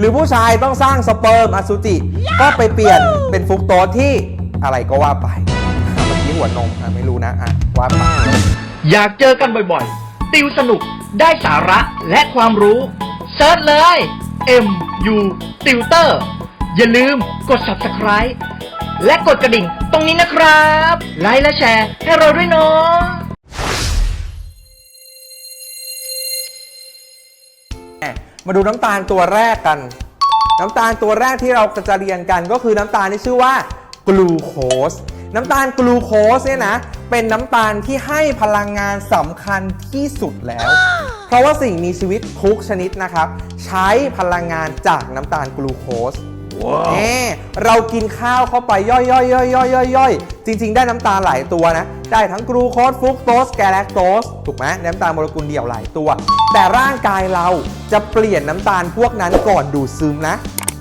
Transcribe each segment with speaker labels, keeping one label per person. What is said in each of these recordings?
Speaker 1: หรือผู้ชายต้องสร้างสเปิร์มอสุจิ ก็ไปเปลี่ยนเป็นฟรุกโตสที่อะไรก็ว่าไปอะเมื่อกี้หัวนมอะไม่รู้นะอะว่าไป
Speaker 2: อยากเจอกันบ่อยๆ ติวสนุก ได้สาระและความรู้เซิร์ชเลย M U Tutor อย่าลืมกด subscribe และกดกระดิ่งตรงนี้นะครับ ไลค์และแชร์ให้เราด้วยเนาะ
Speaker 1: มาดูน้ำตาลตัวแรกกัน น้ำตาลตัวแรกที่เราจะเรียนกันก็คือน้ำตาลที่ชื่อว่ากลูโคสน้ำตาลกลูโคสเนี่ยนะเป็นน้ำตาลที่ให้พลังงานสำคัญที่สุดแล้ว เพราะว่าสิ่งมีชีวิตทุกชนิดนะครับ ใช้พลังงานจากน้ำตาลกลูโคส เอ๊ะเรากินข้าวเข้าไปย่อยย่อยย่อยย่อยย่อยย่อยจริง ๆ ได้น้ำตาลหลายตัวนะ ได้ทั้งกลูโคสฟรุกโตสแกลคโตสถูกไหมน้ำตาลโมเลกุลเดี่ยวหลายตัว แต่ร่างกายเราจะเปลี่ยนน้ำตาลพวกนั้นก่อนดูดซึมนะ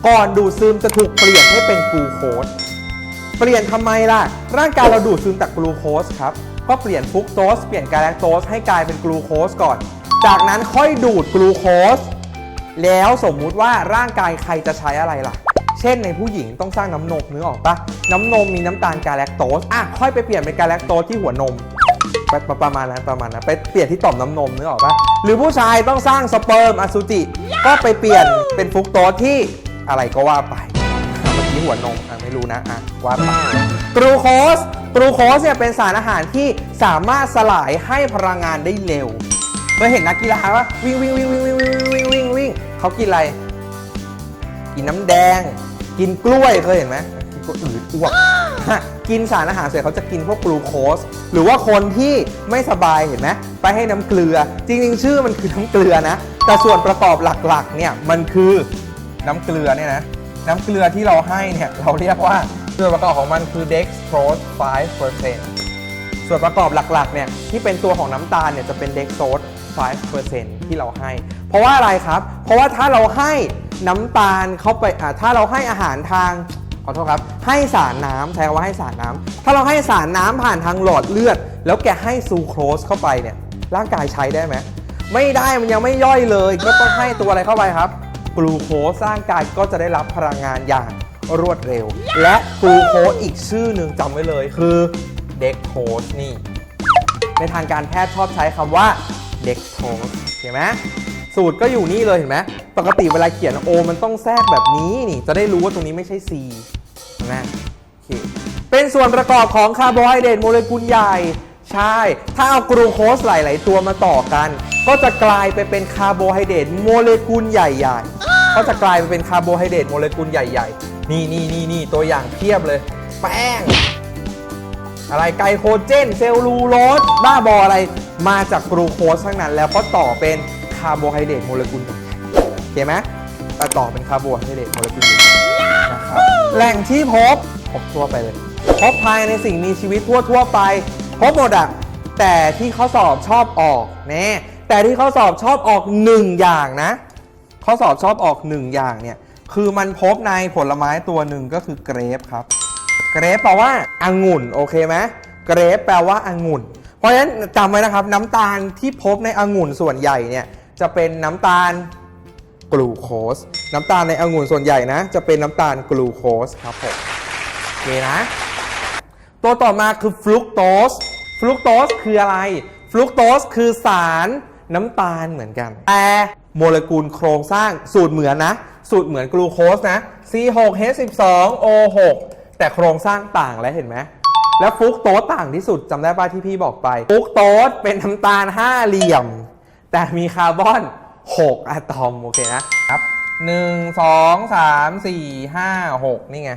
Speaker 1: ก่อนดูดซึมจะถูกเปลี่ยนให้เป็นกลูโคสเปลี่ยนทำไมล่ะ ร่างกายเราดูดซึมจากกลูโคสครับก็เปลี่ยนฟรุกโตสเปลี่ยนแกลคโตสให้กลายเป็นกลูโคสก่อน จากนั้นค่อยดูดกลูโคสแล้วสมมุติว่าร่างกายใครจะใช้อะไรล่ะ เช่นในผู้หญิงต้องสร้างน้ำนมนึกออกปะน้ำนมมีน้ำตาลกาแลคโตสอะค่อยไปเปลี่ยนเป็นกาแลคโตสที่หัวนมไปประมาณนั้นประมาณนั้นไปเปลี่ยนที่ต่อมน้ำนมนึกออกปะหรือผู้ชายต้องสร้างสเปิร์มอสุจิก็ไปเปลี่ยนเป็นฟุกโตสที่อะไรก็ว่าไปเมื่อกี้หัวนมอะไม่รู้นะอะว่าไปกรูโคสกรูโคสเนี่ยเป็นสารอาหารที่สามารถสลายให้พลังงานได้เร็วเคยเห็นนักกีฬาว่าวิ่งวิ่งวิ่งวิ่งวิ่งวิ่งวิ่งวิ่งวิ่งเขากินอะไรกินน้ำแดง กินกล้วยเคยเห็นไหมกินกล้วยอืดอ้วกกินสารอาหารเสร็จเขาจะกินพวกกลูโคส หรือว่าคนที่ไม่สบายเห็นไหมไปให้น้ำเกลือ จริงๆ ชื่อมันคือน้ำเกลือนะ แต่ส่วนประกอบหลักๆเนี่ยมันคือน้ำเกลือเนี่ยนะน้ำเกลือที่เราให้เนี่ยเราเรียกว่าส่วนประกอบของมันคือ dextrose 5%ส่วนประกอบหลักๆเนี่ยที่เป็นตัวของน้ำตาลเนี่ยจะเป็น dextrose 5%ที่เราให้ เพราะว่าอะไรครับ เพราะว่าถ้าเราให้ น้ำตาลเข้าไปอ่าถ้าเราให้อาหารทางขอโทษครับ ให้สารน้ำใช้คำว่าให้สารน้ำถ้าเราให้สารน้ำผ่านทางหลอดเลือด แล้วแกให้ซูโครสเข้าไปเนี่ยร่างกายใช้ได้ไหมไม่ได้มันยังไม่ย่อยเลย ก็ต้องให้ตัวอะไรเข้าไปครับ กลูโคสร่างกายก็จะได้รับพลังงานอย่างรวดเร็ว และกลูโคสอีกชื่อหนึ่งจำไว้เลยคือเด็กโทสนี่ ในทางการแพทย์ชอบใช้คำว่าเด็กโทสเห็นไหม สูตรก็อยู่นี่เลยเห็นไหมปกติเวลาเขียน O มันต้องแทรกแบบนี้นี่จะได้รู้ว่าตรงนี้ไม่ใช่ C นไหมโอเคเป็นส่วนประกอบของคาร์โบไฮเดรตโมเลกุลใหญ่ ใช่ ถ้าเอากลูโคสหลาย ๆ ตัวมาต่อกัน ก็จะกลายไปเป็นคาร์โบไฮเดรตโมเลกุลใหญ่ ๆ ก็จะกลายไปเป็นคาร์โบไฮเดรตโมเลกุลใหญ่ ๆ นี่นี่นี่นี่ตัวอย่างเพียบเลย แป้ง อะไรไกลโคเจน เซลลูโลสบ้าบออะไรมาจากกลูโคสทั้งนั้นแล้วก็ต่อเป็น คาร์โบไฮเดรตโมเลกุลใหญ่โอเคไหมแต่ต่อเป็นคาร์โบไฮเดรตโมเลกุลใหญ่นะครับแหล่งที่พบพบทั่วไปเลย พบภายในสิ่งมีชีวิตทั่วทั่วไป พบหมดอะแต่ที่เขาสอบชอบออกแน่แต่ที่เขาสอบชอบออกหนึ่งอย่างนะข้อสอบชอบออกหนึ่งอย่างเนี่ยคือมันพบในผลไม้ตัวหนึ่งก็คือเกรปครับ เกรปแปลว่าองุ่นโอเคไหมเกรปแปลว่าองุ่น เพราะฉะนั้นจำไว้นะครับ น้ำตาลที่พบในองุ่นส่วนใหญ่เนี่ย จะเป็นน้ำตาลกลูโคส น้ำตาลในองุ่นส่วนใหญ่นะ จะเป็นน้ำตาลกลูโคสครับผมโอเคนะ ตัวต่อมาคือฟลุกโตสฟลุกโตสคืออะไร ฟลุกโตสคือสารน้ำตาลเหมือนกัน แต่โมเลกุลโครงสร้างสูตรเหมือนนะ สูตรเหมือนกลูโคสนะ C6H12O6 แต่โครงสร้างต่างแล้วเห็นไหม แล้วฟลุกโตสต่างที่สุดจำได้ป่ะที่พี่บอกไป ฟลุกโตสเป็นน้ำตาลห้าเหลี่ยม แต่มีคาร์บอน 6 อะตอม โอเคนะครับ1 2 3 4 5 6นี่ไง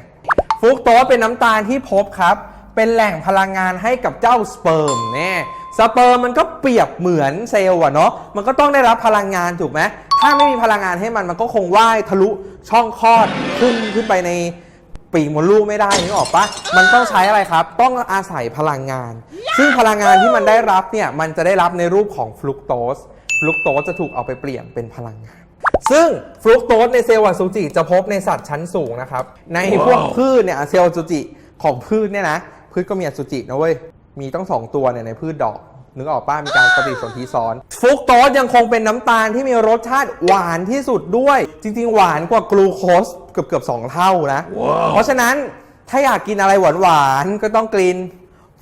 Speaker 1: ฟุกโตสเป็นน้ำตาลที่พบครับ เป็นแหล่งพลังงานให้กับเจ้าสเปิร์มเนี่ยสเปิร์มมันก็เปรียบเหมือนเซลล์อะเนาะมันก็ต้องได้รับพลังงานถูกไหมถ้าไม่มีพลังงานให้มันมันก็คงว่ายทะลุช่องคลอดขึ้นขึ้นไปในปีกมดลูกไม่ได้นึกออกปะมันต้องใช้อะไรครับ ต้องอาศัยพลังงาน ซึ่งพลังงานที่มันได้รับเนี่ยมันจะได้รับในรูปของฟลุกโตส ฟลุกโตสจะถูกเอาไปเปลี่ยนเป็นพลังงาน ซึ่งฟรุกโตสในเซลล์อสุจิจะพบในสัตว์ชั้นสูงนะครับ ในพวกพืชเนี่ยเซลล์อสุจิของพืชเนี่ยนะพืชก็มีอสุจินะเว้ย มีต้องสองตัวเนี่ยในพืชดอกนึกออกป้ามีการปฏิสนธิซ้อนฟรุกโตสยังคงเป็นน้ำตาลที่มีรสชาติหวานที่สุดด้วย จริง ๆ หวานกว่ากลูโคสเกือบเกือบๆสองเท่านะ เพราะฉะนั้นถ้าอยากกินอะไรหวานๆก็ต้องกิน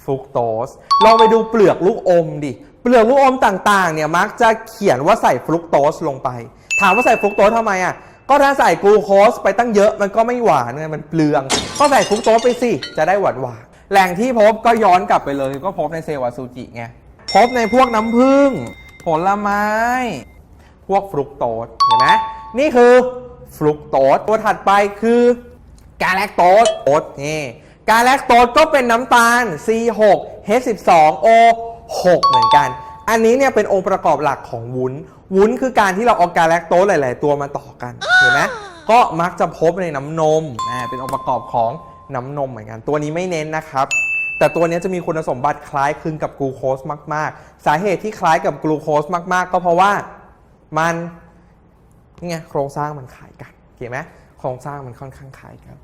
Speaker 1: ฟรุกโตสลองไปดูเปลือกลูกอมดิ เปลือกลูกอมต่างๆ เนี่ยมักจะเขียนว่าใส่ฟรุกโตสลงไป ถามว่าใส่ฟรุกโตสทำไมอะ ก็ถ้าใส่กลูโคสไปตั้งเยอะมันก็ไม่หวานไงมันเปลือง ก็ใส่ฟรุกโตสไปสิ จะได้หวานหวานแหล่งที่พบก็ย้อนกลับไปเลย ก็พบในเซวาซูจิไง พบในพวกน้ำผึ้ง ผลไม้ พวกฟรุกโตสเห็นไหมนี่คือฟรุกโตสตัวถัดไปคือกาแลคโตสโตสนี่ กาแลคโตสก็เป็นน้ำตาล C6H12O6 เหมือนกัน อันนี้เนี่ยเป็นองค์ประกอบหลักของวุ้น วุ้นคือการที่เราเอากาแลคโตสหลาย ๆ ตัวมาต่อกันเห็นไหมก็มักจะพบในน้ำนมอ่าเป็นองค์ประกอบของน้ำนมเหมือนกัน ตัวนี้ไม่เน้นนะครับ แต่ตัวนี้จะมีคุณสมบัติคล้ายคลึงกับกลูโคสมาก ๆ สาเหตุที่คล้ายกับกลูโคสมาก ๆ ก็เพราะว่ามันนี่ไงโครงสร้างมันคล้ายกันเห็นไหมโครงสร้างมันค่อนข้างคล้ายกัน